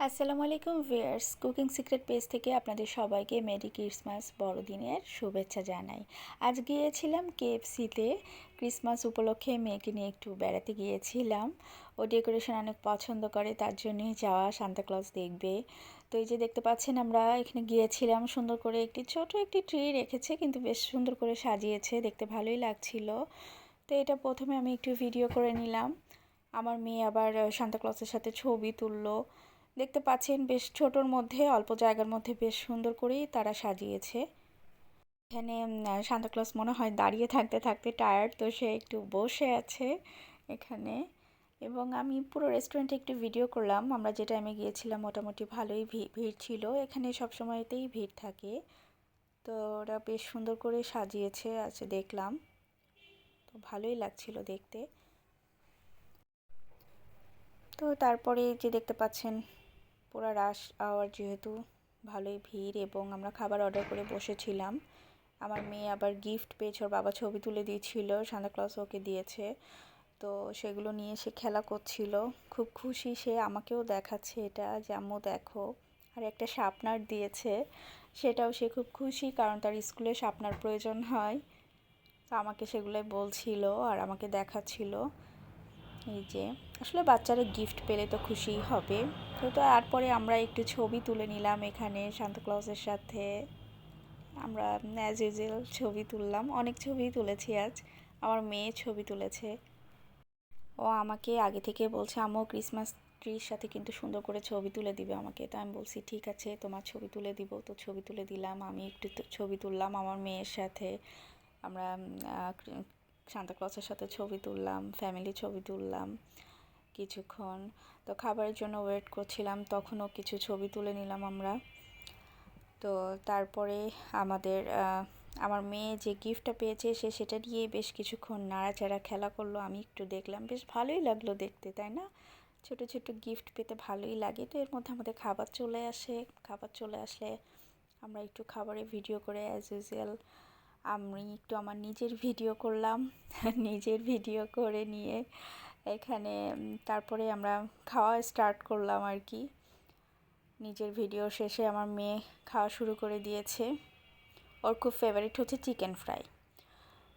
আসসালামু আলাইকুম viewers cooking secret page থেকে আপনাদের সবাইকে মেরি ক্রিসমাস বড়দিনের শুভেচ্ছা জানাই। আজ গিয়েছিলাম কেএফসিতে। ক্রিসমাস উপলক্ষে মেয়েকে নিয়ে একটু বেড়াতে গিয়েছিলাম। ও ডেকোরেশন অনেক পছন্দ করে, তার জন্যই যাওয়া সান্তাক্লজ দেখবে। তো এই যে দেখতে পাচ্ছেন আমরা, এখানে গিয়েছিলাম, সুন্দর করে একটি ছোট একটি ট্রি রেখেছে, কিন্তু বেশ সুন্দর করে সাজিয়েছে, দেখতে ভালোই লাগছিল। তো এটা প্রথমে আমি একটু ভিডিও করে নিলাম। আমার মেয়ে আবার সান্তাক্লজের সাথে ছবি তুললো। দেখতে পাচ্ছেন বেশ ছোটোর মধ্যে, অল্প জায়গার মধ্যে বেশ সুন্দর করেই তারা সাজিয়েছে। এখানে সান্তাক্লজ মনে হয় দাঁড়িয়ে থাকতে থাকতে টায়ার্ড তো সে একটু বসে আছে এখানে। এবং আমি পুরো রেস্টুরেন্টে একটু ভিডিও করলাম। আমরা যে টাইমে গিয়েছিলাম, মোটামুটি ভালোই ভিড় ছিল। এখানে সব সময়তেই ভিড় থাকে। তো ওরা বেশ সুন্দর করে সাজিয়েছে, আছে দেখলাম। তো ভালোই লাগছিল দেখতে। তো তারপরে যে দেখতে পাচ্ছেন পুরো রাশ আওয়ার যেহেতু ভালোই ভিড় এবং আমরা খাবার অর্ডার করে বসেছিলাম, আমার মেয়ে আবার গিফট পেয়েছে, ওর বাবা ছবি তুলে দিয়েছিল সান্তাক্লজ ওকে দিয়েছে। তো সেগুলো নিয়ে সে খেলা করছিল। খুব খুশি সে আমাকেও দেখাচ্ছে এটা যে আম্মু দেখো, আর একটা শার্পনার দিয়েছে, সেটাও সে খুব খুশি কারণ তার স্কুলে শার্পনার প্রয়োজন হয়। তো আমাকে সেগুলোই বলছিল আর আমাকে দেখাচ্ছিল। এই যে, আসলে বাচ্চারা গিফট পেলে তো খুশিই হবে। তো তারপরে আমরা একটু ছবি তুলে নিলাম এখানে সান্তাক্লজের সাথে। আমরা অ্যাজ ইউজুয়াল ছবি তুললাম। অনেক ছবি তুলেছি আজ। আমার মেয়ে ছবি তুলেছে। ও আমাকে আগে থেকে বলছে আমও ক্রিসমাস ট্রির সাথে কিন্তু সুন্দর করে ছবি তুলে দিবে আমাকে। তো আমি বলছি, ঠিক আছে, তোমার ছবি তুলে দিব। তো ছবি তুলে দিলাম। আমি একটু ছবি তুললাম আমার মেয়ের সাথে। আমরা সান্তাক্লসের সাথে ছবি তুললাম ফ্যামিলি ছবি তুললাম কিছুক্ষণ। তো খাবারের জন্য ওয়েট করছিলাম, তখনও কিছু ছবি তুলে নিলাম আমরা। তো তারপরে আমাদের আমার মেয়ে যে গিফটটা পেয়েছে সে সেটা নিয়ে বেশ কিছুক্ষণ নাড়াচাড়া খেলা করল। আমি একটু দেখলাম, বেশ ভালোই লাগল দেখতে, তাই না? ছোট ছোট গিফট পেতে ভালোই লাগে। তো এর মধ্যে আমাদের খাবার চলে আসে। খাবার চলে আসলে আমরা একটু খাবারের ভিডিও করে অ্যাজ ইউজুয়াল আমি একটু আমার নিজের ভিডিও করলাম। নিজের ভিডিও করে নিয়ে এখানে তারপরে আমরা খাওয়া স্টার্ট করলাম আর কি। নিজের ভিডিও শেষে আমার মেয়ে খাওয়া শুরু করে দিয়েছে। ওর খুব ফেভারিট হচ্ছে চিকেন ফ্রাই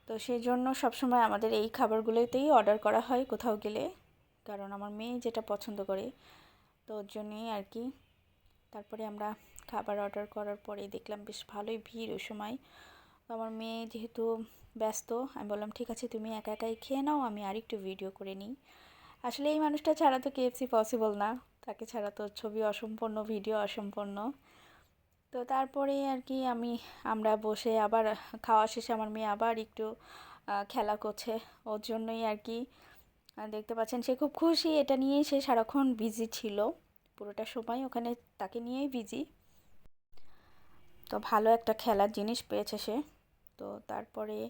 তো সেই জন্য সবসময় আমাদের এই খাবারগুলোতেই অর্ডার করা হয় কোথাও গেলে। কারণ আমার মেয়ে যেটা পছন্দ করে, তো ওর জন্যই আর কি। তারপরে আমরা খাবার অর্ডার করার পরে দেখলাম বেশ ভালোই ভিড় ওই সময়। আমার মেয়ে যেহেতু ব্যস্ত, আমি বললাম, ঠিক আছে, তুমি একা একাই খেয়ে নাও, আমি আরেকটু ভিডিও করে নিই। আসলে এই মানুষটা ছাড়া তো কেএফসি পসিবল না। তাকে ছাড়া তো ছবি অসম্পূর্ণ ভিডিও অসম্পূর্ণ। তো তারপরে আর কি আমি, আমরা বসে আবার খাওয়া শেষে আমার মেয়ে আবার একটু খেলা করছে। ওর জন্যই আর কি দেখতে পাচ্ছেন, সে খুব খুশি। এটা নিয়েই সে সারাক্ষণ বিজি ছিল। পুরোটা সময় ওখানে তাকে নিয়েই বিজি তো ভালো একটা খেলার জিনিস পেয়েছে সে। তো তারপরে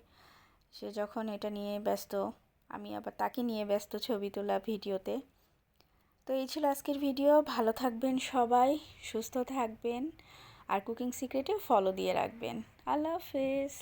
সে যখন এটা নিয়ে ব্যস্ত, আমি আবার তাকে নিয়ে ব্যস্ত ছবি তোলা ভিডিওতে। তো এই ছিল আজকের ভিডিও। ভালো থাকবেন সবাই, সুস্থ থাকবেন, আর কুকিং সিক্রেটে ফলো দিয়ে রাখবেন। আল্লাহ হাফেজ।